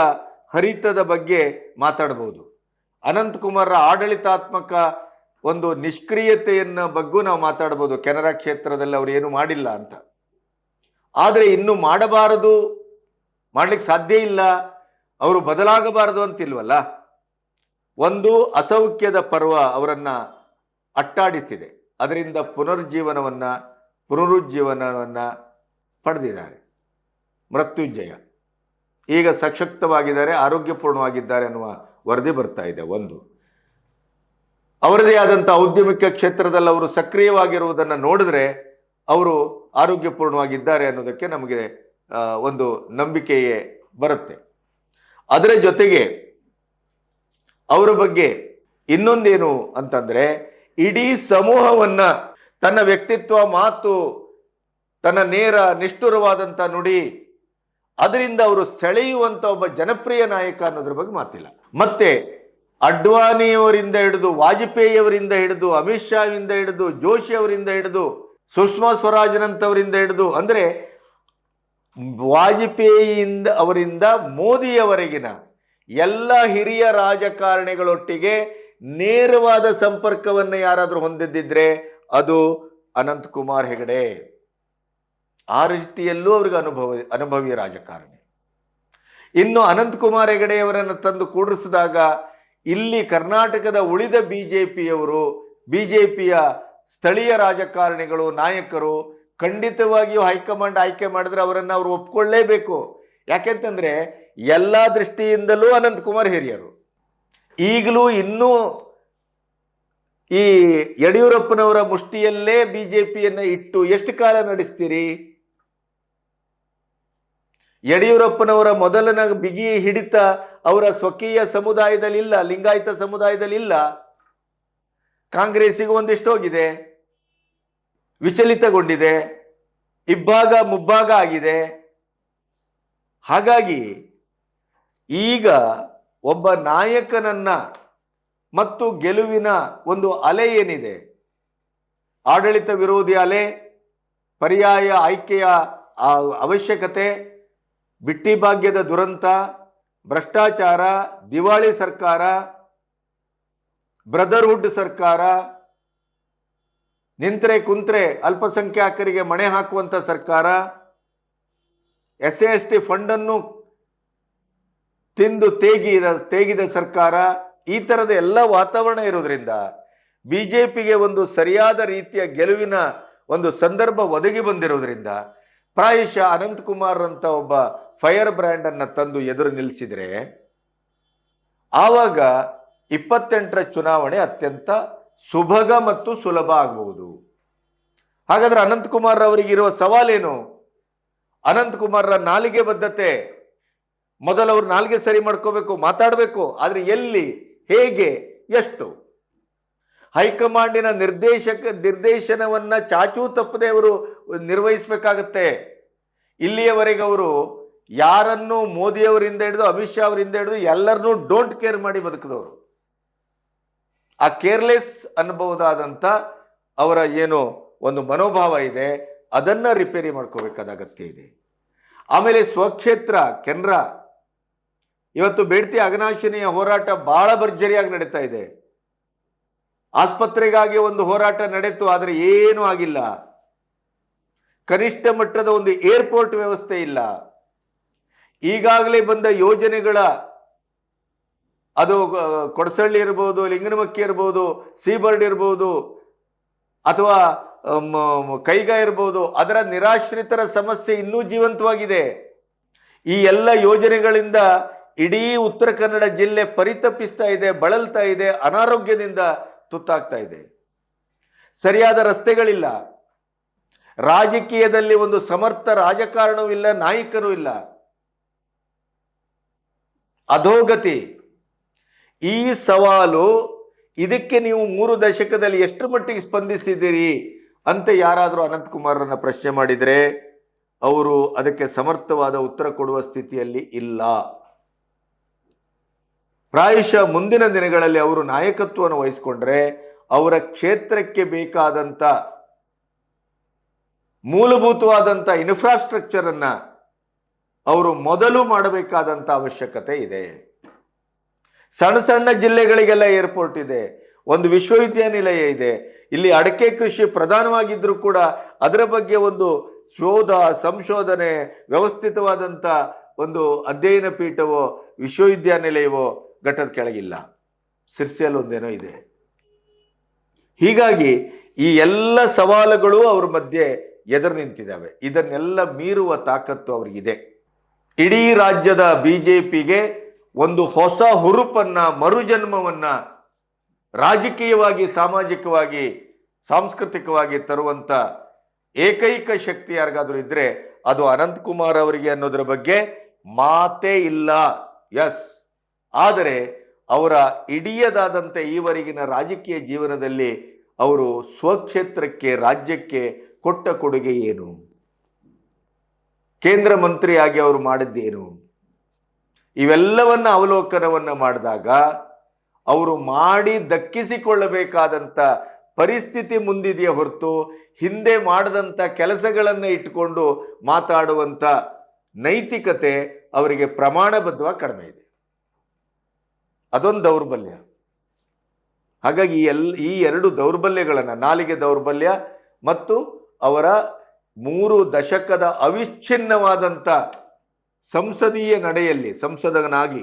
ಹರಿತದ ಬಗ್ಗೆ ಮಾತಾಡಬಹುದು ಅನಂತ್ ಕುಮಾರ್ರ ಆಡಳಿತಾತ್ಮಕ ಒಂದು ನಿಷ್ಕ್ರಿಯತೆಯನ್ನ ಬಗ್ಗೂ ನಾವು ಮಾತಾಡಬಹುದು ಕೆನರಾ ಕ್ಷೇತ್ರದಲ್ಲಿ ಅವರು ಏನು ಮಾಡಿಲ್ಲ ಅಂತ. ಆದರೆ ಇನ್ನು ಮಾಡಬಾರದು, ಮಾಡಲಿಕ್ಕೆ ಸಾಧ್ಯ ಇಲ್ಲ, ಅವರು ಬದಲಾಗಬಾರದು ಅಂತಿಲ್ವಲ್ಲ? ಒಂದು ಅಸೌಖ್ಯದ ಪರ್ವ ಅವರನ್ನು ಅಟ್ಟಾಡಿಸಿದೆ. ಅದರಿಂದ ಪುನರುಜ್ಜೀವನವನ್ನು ಪುನರುಜ್ಜೀವನವನ್ನು ಪಡೆದಿದ್ದಾರೆ. ಮೃತ್ಯುಂಜಯ. ಈಗ ಸಶಕ್ತವಾಗಿದ್ದಾರೆ, ಆರೋಗ್ಯಪೂರ್ಣವಾಗಿದ್ದಾರೆ ಅನ್ನುವ ವರದಿ ಬರ್ತಾ ಇದೆ ಒಂದು. ಅವರದೇ ಆದಂಥ ಔದ್ಯಮಿಕ ಕ್ಷೇತ್ರದಲ್ಲಿ ಅವರು ಸಕ್ರಿಯವಾಗಿರುವುದನ್ನು ನೋಡಿದ್ರೆ ಅವರು ಆರೋಗ್ಯಪೂರ್ಣವಾಗಿದ್ದಾರೆ ಅನ್ನೋದಕ್ಕೆ ನಮಗೆ ಒಂದು ನಂಬಿಕೆಯೇ ಬರುತ್ತೆ. ಅದರ ಜೊತೆಗೆ ಅವರ ಬಗ್ಗೆ ಇನ್ನೊಂದೇನು ಅಂತಂದ್ರೆ, ಇಡೀ ಸಮೂಹವನ್ನ ತನ್ನ ವ್ಯಕ್ತಿತ್ವ, ಮಾತು, ತನ್ನ ನೇರ ನಿಷ್ಠುರವಾದಂಥ ನುಡಿ, ಅದರಿಂದ ಅವರು ಸೆಳೆಯುವಂಥ ಒಬ್ಬ ಜನಪ್ರಿಯ ನಾಯಕ ಅನ್ನೋದ್ರ ಬಗ್ಗೆ ಮಾತಿಲ್ಲ. ಮತ್ತೆ ಅಡ್ವಾಣಿಯವರಿಂದ ಹಿಡಿದು, ವಾಜಪೇಯಿಯವರಿಂದ ಹಿಡಿದು, ಅಮಿತ್ ಶಾವಿಂದ ಹಿಡಿದು, ಜೋಶಿ ಅವರಿಂದ ಹಿಡಿದು ಸುಷ್ಮಾ ಸ್ವರಾಜ್ನಂಥವರಿಂದ ಹಿಡಿದು ಅಂದರೆ ವಾಜಪೇಯಿಯಿಂದ ಅವರಿಂದ ಮೋದಿಯವರೆಗಿನ ಎಲ್ಲ ಹಿರಿಯ ರಾಜಕಾರಣಿಗಳೊಟ್ಟಿಗೆ ನೇರವಾದ ಸಂಪರ್ಕವನ್ನು ಯಾರಾದರೂ ಹೊಂದಿದ್ದಿದ್ರೆ ಅದು ಅನಂತ್ ಕುಮಾರ್ ಹೆಗಡೆ. ಆ ರೀತಿಯಲ್ಲೂ ಅವ್ರಿಗೆ ಅನುಭವ, ಅನುಭವಿ ರಾಜಕಾರಣಿ. ಇನ್ನು ಅನಂತ್ ಕುಮಾರ್ ಹೆಗಡೆಯವರನ್ನು ತಂದು ಕೂಡಿಸಿದಾಗ ಇಲ್ಲಿ ಕರ್ನಾಟಕದ ಉಳಿದ ಬಿಜೆಪಿಯವರು, ಬಿಜೆಪಿಯ ಸ್ಥಳೀಯ ರಾಜಕಾರಣಿಗಳು, ನಾಯಕರು ಖಂಡಿತವಾಗಿಯೂ ಹೈಕಮಾಂಡ್ ಆಯ್ಕೆ ಮಾಡಿದ್ರೆ ಅವರನ್ನು ಅವರು ಒಪ್ಕೊಳ್ಳೇಬೇಕು. ಯಾಕೆಂತಂದ್ರೆ ಎಲ್ಲ ದೃಷ್ಟಿಯಿಂದಲೂ ಅನಂತ್ ಕುಮಾರ್ ಹಿರಿಯರು. ಈಗಲೂ ಇನ್ನೂ ಈ ಯಡಿಯೂರಪ್ಪನವರ ಮುಷ್ಟಿಯಲ್ಲೇ ಬಿಜೆಪಿಯನ್ನ ಇಟ್ಟು ಎಷ್ಟು ಕಾಲ ನಡೆಸ್ತೀರಿ? ಯಡಿಯೂರಪ್ಪನವರ ಮೊದಲನ ಬಿಗಿ ಹಿಡಿತ ಅವರ ಸ್ವಕೀಯ ಸಮುದಾಯದಲ್ಲಿಲ್ಲ, ಲಿಂಗಾಯತ ಸಮುದಾಯದಲ್ಲಿ ಇಲ್ಲ ಕಾಂಗ್ರೆಸ್ಸಿಗೆ ಒಂದಿಷ್ಟು ಹೋಗಿದೆ. ವಿಚಲಿತಗೊಂಡಿದೆ. ಇಬ್ಬಾಗ ಮುಬ್ಬಾಗ ಆಗಿದೆ. ಹಾಗಾಗಿ ಈಗ ಒಬ್ಬ ನಾಯಕನನ್ನ ಮತ್ತು ಗೆಲುವಿನ ಒಂದು ಅಲೆ ಏನಿದೆ? ಆಡಳಿತ ವಿರೋಧಿ ಅಲೆ, ಪರ್ಯಾಯ ಆಯ್ಕೆಯ ಅವಶ್ಯಕತೆ ಬಿಟ್ಟಿ ಭಾಗ್ಯದ ದುರಂತ, ಭ್ರಷ್ಟಾಚಾರ, ದಿವಾಳಿ ಸರ್ಕಾರ ಬ್ರದರ್ಹುಡ್ ಸರ್ಕಾರ ನಿಂತ್ರೆ ಕುಂತ್ರೆ ಅಲ್ಪಸಂಖ್ಯಾತರಿಗೆ ಮಣೆ ಹಾಕುವಂತ ಸರ್ಕಾರ, ಎಸ್ ಎಸ್ ಟಿ ಫಂಡನ್ನು ತಿಂದು ತೇಗಿದ ತೇಗಿದ ಸರ್ಕಾರ, ಈ ಥರದ ಎಲ್ಲ ವಾತಾವರಣ ಇರೋದ್ರಿಂದ ಪಿಗೆ ಒಂದು ಸರಿಯಾದ ರೀತಿಯ ಗೆಲುವಿನ ಒಂದು ಸಂದರ್ಭ ಒದಗಿ ಬಂದಿರೋದ್ರಿಂದ ಪ್ರಾಯಶಃ ಅನಂತಕುಮಾರ್ ಅಂತ ಒಬ್ಬ ಫೈರ್ ಬ್ರ್ಯಾಂಡನ್ನು ತಂದು ಎದುರು ನಿಲ್ಲಿಸಿದರೆ ಆವಾಗ ಇಪ್ಪತ್ತೆಂಟರ ಚುನಾವಣೆ ಅತ್ಯಂತ ಸುಭಗ ಮತ್ತು ಸುಲಭ ಆಗಬಹುದು ಹಾಗಾದ್ರೆ ಅನಂತಕುಮಾರ್ ಅವರಿಗಿರುವ ಸವಾಲೇನು? ಅನಂತಕುಮಾರ್ರ ನಾಲಿಗೆ ಬದ್ಧತೆ. ಮೊದಲು ಅವರು ನಾಲಿಗೆ ಸರಿ ಮಾಡ್ಕೋಬೇಕು, ಮಾತಾಡಬೇಕು, ಆದರೆ ಎಲ್ಲಿ, ಹೇಗೆ, ಎಷ್ಟು? ಹೈಕಮಾಂಡಿನ ನಿರ್ದೇಶಕ, ನಿರ್ದೇಶನವನ್ನ ಚಾಚೂ ತಪ್ಪದೆ ಅವರು ನಿರ್ವಹಿಸಬೇಕಾಗತ್ತೆ. ಇಲ್ಲಿಯವರೆಗೆ ಅವರು ಯಾರನ್ನು ಮೋದಿಯವರಿಂದ ಹಿಡಿದು ಅಮಿತ್ ಶಾ ಅವರಿಂದ ಹಿಡಿದು ಎಲ್ಲರನ್ನೂ ಡೋಂಟ್ ಕೇರ್ ಮಾಡಿ ಬದುಕಿದವರು. ಆ ಕೇರ್ಲೆಸ್ ಅನ್ನಬಹುದಾದಂಥ ಅವರ ಏನು ಒಂದು ಮನೋಭಾವ ಇದೆ, ಅದನ್ನ ರಿಪೇರಿ ಮಾಡ್ಕೋಬೇಕಾದ ಅಗತ್ಯ ಇದೆ. ಆಮೇಲೆ ಸ್ವಕ್ಷೇತ್ರ, ಕೆನ್ರಾ. ಇವತ್ತು ಬೇಡ್ತಿ ಅಘನಾಶಿನಿಯ ಹೋರಾಟ ಬಹಳ ಭರ್ಜರಿಯಾಗಿ ನಡೀತಾ ಇದೆ. ಆಸ್ಪತ್ರೆಗಾಗಿ ಒಂದು ಹೋರಾಟ ನಡೆಯಿತು ಆದರೆ ಏನೂ ಆಗಿಲ್ಲ. ಕನಿಷ್ಠ ಮಟ್ಟದ ಒಂದು ಏರ್ಪೋರ್ಟ್ ವ್ಯವಸ್ಥೆ ಇಲ್ಲ. ಈಗಾಗಲೇ ಬಂದ ಯೋಜನೆಗಳ ಅದು ಕೊಡಸಳ್ಳಿ ಇರ್ಬೋದು, ಲಿಂಗನಮಕ್ಕಿ ಇರ್ಬೋದು, ಸೀಬರ್ಡ್ ಇರ್ಬೋದು, ಅಥವಾ ಕೈಗ ಇರ್ಬೋದು, ಅದರ ನಿರಾಶ್ರಿತರ ಸಮಸ್ಯೆ ಇನ್ನೂ ಜೀವಂತವಾಗಿದೆ. ಈ ಎಲ್ಲ ಯೋಜನೆಗಳಿಂದ ಇಡೀ ಉತ್ತರ ಕನ್ನಡ ಜಿಲ್ಲೆ ಪರಿತಪಿಸ್ತಾ ಇದೆ, ಬಳಲ್ತಾ ಇದೆ, ಅನಾರೋಗ್ಯದಿಂದ ತುತ್ತಾಗ್ತಾ ಇದೆ. ಸರಿಯಾದ ರಸ್ತೆಗಳಿಲ್ಲ. ರಾಜಕೀಯದಲ್ಲಿ ಒಂದು ಸಮರ್ಥ ರಾಜಕಾರಣವೂ ಇಲ್ಲ ನಾಯಕರೂ ಇಲ್ಲ. ಅಧೋಗತಿ. ಈ ಸವಾಲು ಇದಕ್ಕೆ ನೀವು ಮೂರು ದಶಕದಲ್ಲಿ ಎಷ್ಟು ಮಟ್ಟಿಗೆ ಸ್ಪಂದಿಸಿದ್ದೀರಿ ಅಂತ ಯಾರಾದರೂ ಅನಂತಕುಮಾರರನ್ನ ಪ್ರಶ್ನೆ ಮಾಡಿದರೆ ಅವರು ಅದಕ್ಕೆ ಸಮರ್ಥವಾದ ಉತ್ತರ ಕೊಡುವ ಸ್ಥಿತಿಯಲ್ಲಿ ಇಲ್ಲ. ಪ್ರಾಯಶಃ ಮುಂದಿನ ದಿನಗಳಲ್ಲಿ ಅವರು ನಾಯಕತ್ವವನ್ನು ವಹಿಸಿಕೊಂಡ್ರೆ ಅವರ ಕ್ಷೇತ್ರಕ್ಕೆ ಬೇಕಾದಂಥ ಮೂಲಭೂತವಾದಂಥ ಇನ್ಫ್ರಾಸ್ಟ್ರಕ್ಚರನ್ನು ಅವರು ಮೊದಲು ಮಾಡಬೇಕಾದಂಥ ಅವಶ್ಯಕತೆ ಇದೆ. ಸಣ್ಣ ಸಣ್ಣ ಜಿಲ್ಲೆಗಳಿಗೆಲ್ಲ ಏರ್ಪೋರ್ಟ್ ಇದೆ. ಒಂದು ವಿಶ್ವವಿದ್ಯಾನಿಲಯ ಇದೆ. ಇಲ್ಲಿ ಅಡಕೆ ಕೃಷಿ ಪ್ರಧಾನವಾಗಿದ್ದರೂ ಕೂಡ ಅದರ ಬಗ್ಗೆ ಒಂದು ಶೋಧ, ಸಂಶೋಧನೆ, ವ್ಯವಸ್ಥಿತವಾದಂಥ ಒಂದು ಅಧ್ಯಯನ ಪೀಠವೋ, ವಿಶ್ವವಿದ್ಯಾನಿಲಯವೋ ಘಟ್ಟದ ಕೆಳಗಿಲ್ಲ. ಸಿರ್ಸಿಯಲ್ಲಿ ಒಂದೇನೋ ಇದೆ. ಹೀಗಾಗಿ ಈ ಎಲ್ಲ ಸವಾಲುಗಳು ಅವ್ರ ಮಧ್ಯೆ ಎದುರು ನಿಂತಿದ್ದಾವೆ. ಇದನ್ನೆಲ್ಲ ಮೀರುವ ತಾಕತ್ತು ಅವರಿಗಿದೆ. ಇಡೀ ರಾಜ್ಯದ ಬಿಜೆಪಿಗೆ ಒಂದು ಹೊಸ ಹುರುಪನ್ನ, ಮರುಜನ್ಮವನ್ನ ರಾಜಕೀಯವಾಗಿ, ಸಾಮಾಜಿಕವಾಗಿ, ಸಾಂಸ್ಕೃತಿಕವಾಗಿ ತರುವಂತ ಏಕೈಕ ಶಕ್ತಿ ಯಾರಿಗಾದರೂ ಇದ್ದರೆ ಅದು ಅನಂತಕುಮಾರ್ ಅವರಿಗೆ ಅನ್ನೋದ್ರ ಬಗ್ಗೆ ಮಾತೇ ಇಲ್ಲ. ಎಸ್ ಆದರೆ ಅವರ ಇಡಿಯದಾದಂತೆ ಈವರೆಗಿನ ರಾಜಕೀಯ ಜೀವನದಲ್ಲಿ ಅವರು ಸ್ವಕ್ಷೇತ್ರಕ್ಕೆ, ರಾಜ್ಯಕ್ಕೆ ಕೊಟ್ಟ ಕೊಡುಗೆ ಏನು? ಕೇಂದ್ರ ಮಂತ್ರಿಯಾಗಿ ಅವರು ಮಾಡಿದ್ದೇನು? ಇವೆಲ್ಲವನ್ನ ಅವಲೋಕನವನ್ನ ಮಾಡಿದಾಗ ಅವರು ಮಾಡಿ ದಕ್ಕಿಸಿಕೊಳ್ಳಬೇಕಾದಂಥ ಪರಿಸ್ಥಿತಿ ಮುಂದಿದೆಯೇ ಹೊರತು ಹಿಂದೆ ಮಾಡಿದಂಥ ಕೆಲಸಗಳನ್ನು ಇಟ್ಟುಕೊಂಡು ಮಾತಾಡುವಂಥ ನೈತಿಕತೆ ಅವರಿಗೆ ಪ್ರಮಾಣಬದ್ಧವಾಗಿ ಕಡಿಮೆ ಇದೆ. ಅದೊಂದು ದೌರ್ಬಲ್ಯ. ಹಾಗಾಗಿ ಈ ಈ ಎರಡು ದೌರ್ಬಲ್ಯಗಳನ್ನು, ನಾಲಿಗೆ ದೌರ್ಬಲ್ಯ ಮತ್ತು ಅವರ ಮೂರು ದಶಕದ ಅವಿಚ್ಛಿನ್ನವಾದಂಥ ಸಂಸದೀಯ ನಡೆಯಲ್ಲಿ ಸಂಸದನಾಗಿ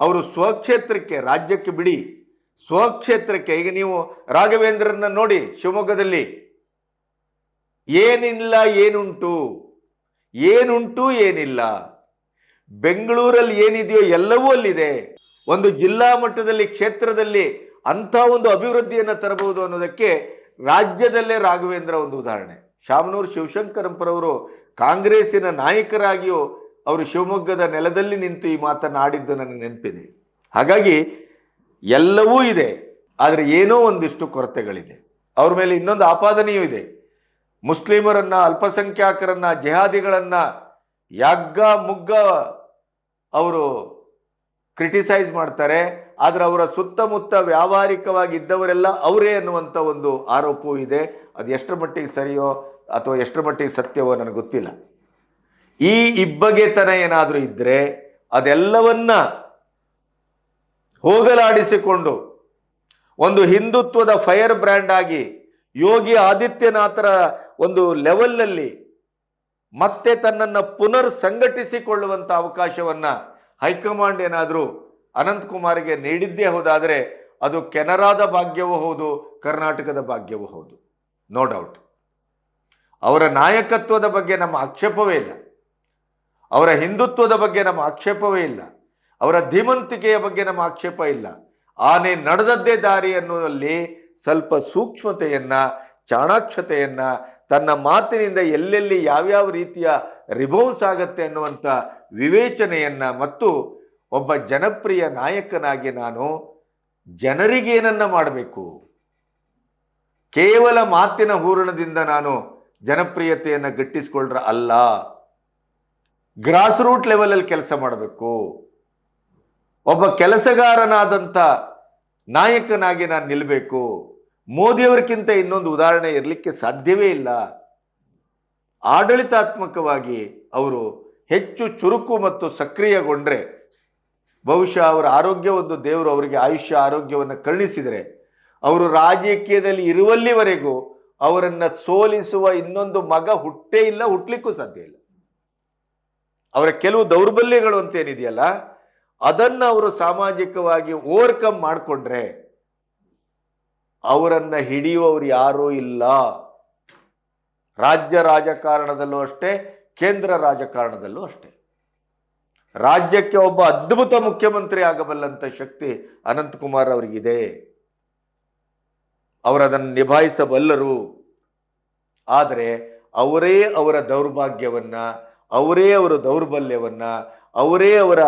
ಅವರು ಸ್ವಕ್ಷೇತ್ರಕ್ಕೆ ರಾಜ್ಯಕ್ಕೆ ಬಿಡಿ. ಸ್ವಕ್ಷೇತ್ರಕ್ಕೆ ಈಗ ನೀವು ರಾಘವೇಂದ್ರನ್ನ ನೋಡಿ ಶಿವಮೊಗ್ಗದಲ್ಲಿ. ಏನಿಲ್ಲ, ಏನುಂಟು? ಏನುಂಟು, ಏನಿಲ್ಲ? ಬೆಂಗಳೂರಲ್ಲಿ ಏನಿದೆಯೋ ಎಲ್ಲವೂ ಅಲ್ಲಿದೆ. ಒಂದು ಜಿಲ್ಲಾ ಮಟ್ಟದಲ್ಲಿ, ಕ್ಷೇತ್ರದಲ್ಲಿ ಅಂಥ ಒಂದು ಅಭಿವೃದ್ಧಿಯನ್ನು ತರಬಹುದು ಅನ್ನೋದಕ್ಕೆ ರಾಜ್ಯದಲ್ಲೇ ರಾಘವೇಂದ್ರ ಒಂದು ಉದಾಹರಣೆ. ಶಾಮನೂರು ಶಿವಶಂಕರಂಪರವರು ಕಾಂಗ್ರೆಸ್ಸಿನ ನಾಯಕರಾಗಿಯೂ ಅವರು ಶಿವಮೊಗ್ಗದ ನೆಲದಲ್ಲಿ ನಿಂತು ಈ ಮಾತನ್ನು ಆಡಿದ್ದು ನನಗೆ ನೆನಪಿದೆ. ಹಾಗಾಗಿ ಎಲ್ಲವೂ ಇದೆ, ಆದರೆ ಏನೋ ಒಂದಿಷ್ಟು ಕೊರತೆಗಳಿದೆ. ಅವ್ರ ಮೇಲೆ ಇನ್ನೊಂದು ಆಪಾದನೆಯೂ ಇದೆ. ಮುಸ್ಲಿಮರನ್ನ ಅಲ್ಪಸಂಖ್ಯಾತರನ್ನ ಜಿಹಾದಿಗಳನ್ನ ಯಗ್ಗ ಮುಗ್ಗ ಅವರು ಕ್ರಿಟಿಸೈಸ್ ಮಾಡ್ತಾರೆ, ಆದರೆ ಅವರ ಸುತ್ತಮುತ್ತ ವ್ಯಾವಹಾರಿಕವಾಗಿ ಇದ್ದವರೆಲ್ಲ ಅವರೇ ಅನ್ನುವಂಥ ಒಂದು ಆರೋಪವೂ ಇದೆ. ಅದು ಎಷ್ಟರ ಮಟ್ಟಿಗೆ ಸರಿಯೋ ಅಥವಾ ಎಷ್ಟರ ಮಟ್ಟಿಗೆ ಸತ್ಯವೋ ನನಗೆ ಗೊತ್ತಿಲ್ಲ. ಈ ಇಬ್ಬಗೆತನ ಏನಾದರೂ ಇದ್ರೆ ಅದೆಲ್ಲವನ್ನ ಹೋಗಲಾಡಿಸಿಕೊಂಡು ಒಂದು ಹಿಂದುತ್ವದ ಫೈರ್ ಬ್ರ್ಯಾಂಡ್ ಆಗಿ ಯೋಗಿ ಆದಿತ್ಯನಾಥರ ಒಂದು ಲೆವೆಲ್ನಲ್ಲಿ ಮತ್ತೆ ತನ್ನನ್ನು ಪುನರ್ ಸಂಘಟಿಸಿಕೊಳ್ಳುವಂಥ ಅವಕಾಶವನ್ನು ಹೈಕಮಾಂಡ್ ಏನಾದರೂ ಅನಂತಕುಮಾರ್ಗೆ ನೀಡಿದ್ದೇ ಹೋದಾದರೆ ಅದು ಕೆನರಾದ ಭಾಗ್ಯವೂ ಹೌದು, ಕರ್ನಾಟಕದ ಭಾಗ್ಯವೂ ಹೌದು. ನೋ ಡೌಟ್ ಅವರ ನಾಯಕತ್ವದ ಬಗ್ಗೆ ನಮ್ಮ ಆಕ್ಷೇಪವೇ ಇಲ್ಲ. ಅವರ ಹಿಂದುತ್ವದ ಬಗ್ಗೆ ನಮ್ಮ ಆಕ್ಷೇಪವೇ ಇಲ್ಲ. ಅವರ ಧೀಮಂತಿಕೆಯ ಬಗ್ಗೆ ನಮ್ಮ ಆಕ್ಷೇಪ ಇಲ್ಲ. ಆನೆ ನಡೆದದ್ದೇ ದಾರಿ ಅನ್ನೋದಲ್ಲಿ ಸ್ವಲ್ಪ ಸೂಕ್ಷ್ಮತೆಯನ್ನು, ಚಾಣಾಕ್ಷತೆಯನ್ನು, ತನ್ನ ಮಾತಿನಿಂದ ಎಲ್ಲೆಲ್ಲಿ ಯಾವ್ಯಾವ ರೀತಿಯ ರಿಬೌನ್ಸ್ ಆಗತ್ತೆ ಅನ್ನುವಂಥ ವಿವೇಚನೆಯನ್ನ ಮತ್ತು ಒಬ್ಬ ಜನಪ್ರಿಯ ನಾಯಕನಾಗಿ ನಾನು ಜನರಿಗೇನನ್ನು ಮಾಡಬೇಕು? ಕೇವಲ ಮಾತಿನ ಹೂರಣದಿಂದ ನಾನು ಜನಪ್ರಿಯತೆಯನ್ನು ಗಟ್ಟಿಸ್ಕೊಳ್ರ ಅಲ್ಲ. ಗ್ರಾಸ್ ರೂಟ್ ಲೆವೆಲಲ್ಲಿ ಕೆಲಸ ಮಾಡಬೇಕು. ಒಬ್ಬ ಕೆಲಸಗಾರನಾದಂಥ ನಾಯಕನಾಗಿ ನಾನು ನಿಲ್ಲಬೇಕು ಮೋದಿಯವರಿಗಿಂತ ಇನ್ನೊಂದು ಉದಾಹರಣೆ ಇರಲಿಕ್ಕೆ ಸಾಧ್ಯವೇ ಇಲ್ಲ. ಆಡಳಿತಾತ್ಮಕವಾಗಿ ಅವರು ಹೆಚ್ಚು ಚುರುಕು ಮತ್ತು ಸಕ್ರಿಯಗೊಂಡ್ರೆ ಬಹುಶಃ ಅವರ ಆರೋಗ್ಯ ಒಂದು ದೇವರು ಅವರಿಗೆ ಆಯುಷ್ಯ, ಆರೋಗ್ಯವನ್ನು ಕರುಣಿಸಿದರೆ ಅವರು ರಾಜಕೀಯದಲ್ಲಿ ಇರುವಲ್ಲಿವರೆಗೂ ಅವರನ್ನು ಸೋಲಿಸುವ ಇನ್ನೊಂದು ಮಗ ಹುಟ್ಟೇ ಇಲ್ಲ ಹುಟ್ಟಲಿಕ್ಕೂ ಸಾಧ್ಯ ಇಲ್ಲ. ಅವರ ಕೆಲವು ದೌರ್ಬಲ್ಯಗಳು ಅಂತೇನಿದೆಯಲ್ಲ, ಅದನ್ನು ಅವರು ಸಾಮಾಜಿಕವಾಗಿ ಓವರ್ಕಮ್ ಮಾಡಿಕೊಂಡ್ರೆ, ಅವರನ್ನು ಹಿಡಿಯುವವರು ಯಾರೂ ಇಲ್ಲ. ರಾಜ್ಯ ರಾಜಕಾರಣದಲ್ಲೂ ಅಷ್ಟೇ, ಕೇಂದ್ರ ರಾಜಕಾರಣದಲ್ಲೂ ಅಷ್ಟೇ. ರಾಜ್ಯಕ್ಕೆ ಒಬ್ಬ ಅದ್ಭುತ ಮುಖ್ಯಮಂತ್ರಿ ಆಗಬಲ್ಲಂತ ಶಕ್ತಿ ಅನಂತಕುಮಾರ್ ಅವರಿಗಿದೆ. ಅವರದನ್ನು ನಿಭಾಯಿಸಬಲ್ಲರು. ಆದರೆ ಅವರೇ ಅವರ ದೌರ್ಭಾಗ್ಯವನ್ನ ಅವರೇ ಅವರ ದೌರ್ಬಲ್ಯವನ್ನ, ಅವರೇ ಅವರ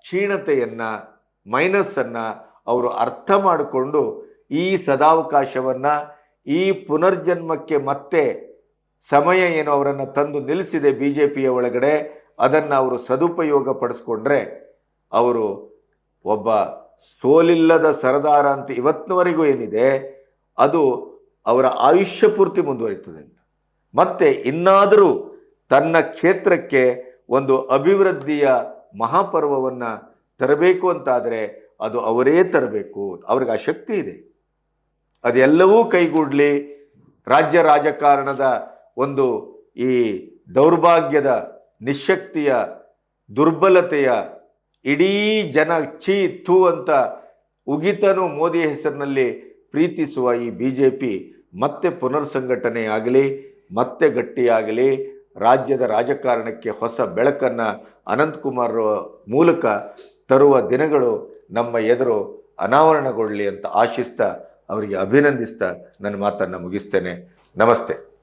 ಕ್ಷೀಣತೆಯನ್ನು, ಮೈನಸ್ಸನ್ನು ಅವರು ಅರ್ಥ ಮಾಡಿಕೊಂಡು ಈ ಸದಾವಕಾಶವನ್ನು, ಈ ಪುನರ್ಜನ್ಮಕ್ಕೆ ಮತ್ತೆ ಸಮಯ ಏನು ಅವರನ್ನು ತಂದು ನಿಲ್ಲಿಸಿದೆ ಬಿ ಜೆ ಪಿಯ ಒಳಗಡೆ, ಅದನ್ನು ಅವರು ಸದುಪಯೋಗ ಪಡಿಸ್ಕೊಂಡ್ರೆ ಅವರು ಒಬ್ಬ ಸೋಲಿಲ್ಲದ ಸರದಾರ ಅಂತ ಇವತ್ತಿನವರೆಗೂ ಏನಿದೆ, ಅದು ಅವರ ಆಯುಷ್ಯ ಪೂರ್ತಿ ಮುಂದುವರಿತದೆ ಅಂತ. ಮತ್ತೆ ಇನ್ನಾದರೂ ತನ್ನ ಕ್ಷೇತ್ರಕ್ಕೆ ಒಂದು ಅಭಿವೃದ್ಧಿಯ ಮಹಾಪರ್ವವನ್ನು ತರಬೇಕು ಅಂತಾದರೆ ಅದು ಅವರೇ ತರಬೇಕು. ಅವ್ರಿಗೆ ಆ ಶಕ್ತಿ ಇದೆ. ಅದೆಲ್ಲವೂ ಕೈಗೂಡಲಿ ರಾಜ್ಯ ರಾಜಕಾರಣದ ಒಂದು ಈ ದೌರ್ಭಾಗ್ಯದ ನಿಶಕ್ತಿಯ ದುರ್ಬಲತೆಯ ಇಡೀ ಜನ ಛೀ ಥೂ ಅಂತ ಉಗಿತನು ಮೋದಿ ಹೆಸರಿನಲ್ಲಿ ಪ್ರೀತಿಸುವ ಈ ಬಿ ಜೆ ಪಿ ಮತ್ತೆ ಪುನರ್ಸಂಘಟನೆಯಾಗಲಿ, ಮತ್ತೆ ಗಟ್ಟಿಯಾಗಲಿ ರಾಜ್ಯದ ರಾಜಕಾರಣಕ್ಕೆ ಹೊಸ ಬೆಳಕನ್ನು ಅನಂತಕುಮಾರ್ ಮೂಲಕ ತರುವ ದಿನಗಳು ನಮ್ಮ ಎದುರು ಅನಾವರಣಗೊಳ್ಳಲಿ ಅಂತ ಆಶಿಸ್ತಾ, ಅವರಿಗೆ ಅಭಿನಂದಿಸ್ತಾ ನನ್ನ ಮಾತನ್ನು ಮುಗಿಸ್ತೇನೆ. ನಮಸ್ತೆ.